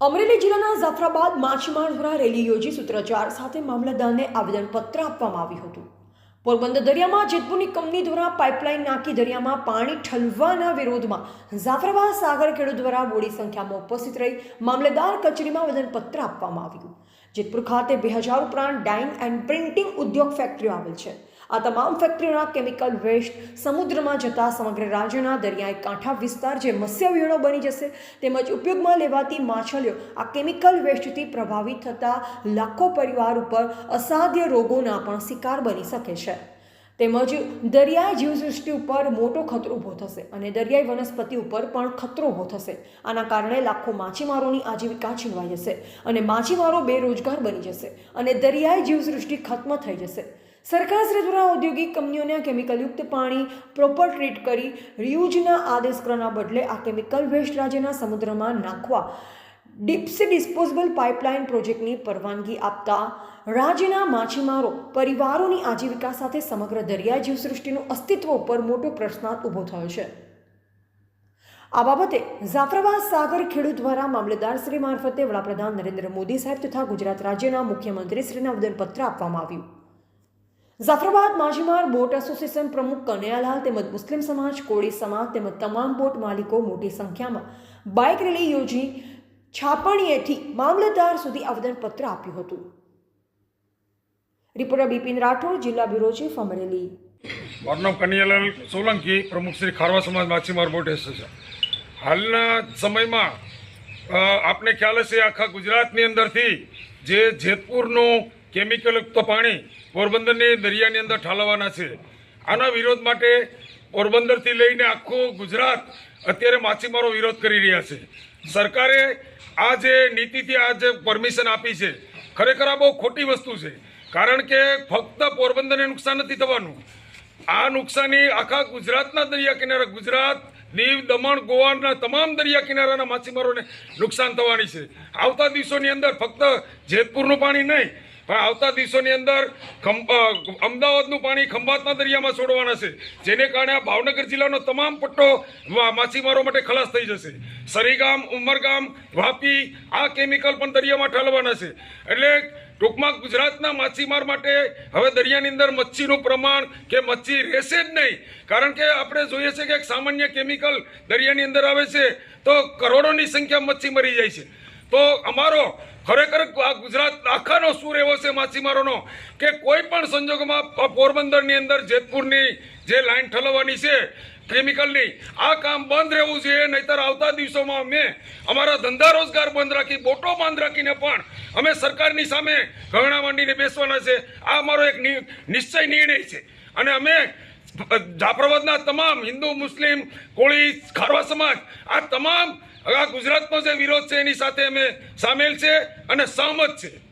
અમરેલી જિલ્લાના જાફરાબાદ માછીમાર દ્વારા રેલી યોજી સૂત્રોચ્ચાર સાથે મામલતદારને આવેદનપત્ર આપવામાં આવ્યું હતું. પોરબંદર દરિયામાં જેતપુરની કંપની દ્વારા પાઇપલાઇન નાખી દરિયામાં પાણી ઠલવાના વિરોધમાં જાફરાબાદ સાગર ખેડૂત દ્વારા મોડી સંખ્યામાં ઉપસ્થિત રહી મામલેદાર કચેરીમાં આવેદનપત્ર આપવામાં આવ્યું. જેતપુર ખાતે બે હજાર ઉપરાંત ડાઇંગ એન્ડ પ્રિન્ટિંગ ઉદ્યોગ ફેક્ટરીઓ આવેલ છે. આ તમામ ફેક્ટરીઓના કેમિકલ વેસ્ટ સમુદ્રમાં જતા સમગ્ર રાજ્યના દરિયાઈ કાંઠા વિસ્તાર જે મત્સ્ય બની જશે તેમજ ઉપયોગમાં લેવાતી માછલીઓ આ કેમિકલ વેસ્ટથી પ્રભાવિત થતા લાખો પરિવાર ઉપર અસાધ્ય રોગોના પણ શિકાર બની શકે છે. તેમજ દરિયાઈ જીવસૃષ્ટિ ઉપર મોટો ખતરો ઊભો થશે અને દરિયાઈ વનસ્પતિ ઉપર પણ ખતરો ઊભો થશે. આના કારણે લાખો માછીમારોની આજીવિકા છીનવાઈ જશે અને માછીમારો બેરોજગાર બની જશે અને દરિયાઈ જીવસૃષ્ટિ ખત્મ થઈ જશે. સરકારશ્રી દ્વારા ઔદ્યોગિક કંપનીઓને કેમિકલયુક્ત પાણી પ્રોપર ટ્રીટ કરી રિયુઝના આદેશ કરવાના બદલે આ કેમિકલ વેસ્ટ રાજ્યના સમુદ્રમાં નાખવા ડીપ્સી ડિસ્પોઝેબલ પાઇપલાઇન પ્રોજેક્ટની પરવાનગી આપતા રાજ્યના માછીમારો પરિવારોની આજીવિકા સાથે સમગ્ર દરિયાઈ જીવસૃષ્ટિનું અસ્તિત્વ ઉપર મોટો પ્રશ્નાર્થ ઊભો થયો છે. આ બાબતે જાફરાબાદ સાગર ખેડૂત દ્વારા મામલતદાર શ્રી મારફતે વડાપ્રધાન નરેન્દ્ર મોદી સાહેબ તથા ગુજરાત રાજ્યના મુખ્યમંત્રી શ્રીને આવેદનપત્ર આપવામાં આવ્યું. જાફરાબાદ માછીમાર બોટ એસોસિએશન પ્રમુખ કનૈયાલાલ તેમજ મુસ્લિમ સમાજ, કોળી સમાજ તેમજ તમામ બોટ માલિકો મોટી સંખ્યામાં બાઇક રેલી યોજી છાપણીએથી મામલતદાર સુધી આવેદનપત્ર આપ્યું હતું. રિપોર્ટર બિપિન રાઠોડ, જિલ્લા બ્યુરો ચીફ અમરેલી. મારું કનૈયાલાલ સોલંકી, પ્રમુખ શ્રી ખારવા સમાજ માછીમાર બોટ એસોસિએશન હાલના સમયમાં આપને ખ્યાલ હશે આખા ગુજરાતની અંદરથી જે જેતપુરનું કેમિકલયુક્ત પાણી પોરબંદરની દરિયાની અંદર ઠાલવવાના છે, આના વિરોધ માટે પોરબંદરથી લઈને આખું ગુજરાત અત્યારે માછીમારો વિરોધ કરી રહ્યા છે. સરકારે આ જે નીતિથી આ જે પરમિશન આપી છે, ખરેખર આ બહુ ખોટી વસ્તુ છે. કારણ કે ફક્ત પોરબંદરને નુકસાન નથી થવાનું. આ નુકસાની આખા ગુજરાતના દરિયા કિનારા, ગુજરાત, દીવ, દમણ, ગોવાના તમામ દરિયા કિનારાના માછીમારોને નુકસાન થવાની છે. આવતા દિવસોની અંદર ફક્ત જેતપુરનું પાણી નહીં પણ આવતા દિવસોની અંદર અમદાવાદનું પાણી ખંભાતના દરિયામાં છોડવાના છે. જેને કારણે આ ભાવનગર જિલ્લાનો તમામ પટ્ટો માછીમારો માટે ખલાસ થઈ જશે. સરીગામ, ઉમરગામ, વાપી, આ કેમિકલ પણ દરિયામાં ઠાલવાના છે. એટલે ટૂંકમાં ગુજરાતના માછીમાર માટે હવે દરિયાની અંદર મચ્છીનું પ્રમાણ કે મચ્છી રહેશે જ નહીં. કારણ કે આપણે જોઈએ છે કે એક સામાન્ય કેમિકલ દરિયાની અંદર આવે છે, તો કરોડોની સંખ્યા મચ્છી મરી જાય છે. તો અમારો ખરેખર આ ગુજરાત આખાનો સૂર એવો છે માછીમારોનો કે કોઈ પણ સંજોગોમાં પોરબંદરની અંદર જેતપુરની જે લાઈન ઠલવવાની છે કેમિકલની આ કામ બંધ રહેવું જોઈએ, નહીતર આવતા દિવસોમાં અમે અમારા ધંધા રોજગાર બંધ રાખી, બોટો બંધ રાખીને પણ અમે સરકારની સામે ઘરણા માંડીને બેસવાના છે. આ અમારો એક નિશ્ચય નિર્ણય છે. અને અમે જાફરાબાદના તમામ હિન્દુ, મુસ્લિમ, કોળી, ખારવા સમાજ, આ તમામ આ ગુજરાતનો જે વિરોધ છે એની સાથે અમે સામેલ છે અને સહમત છે.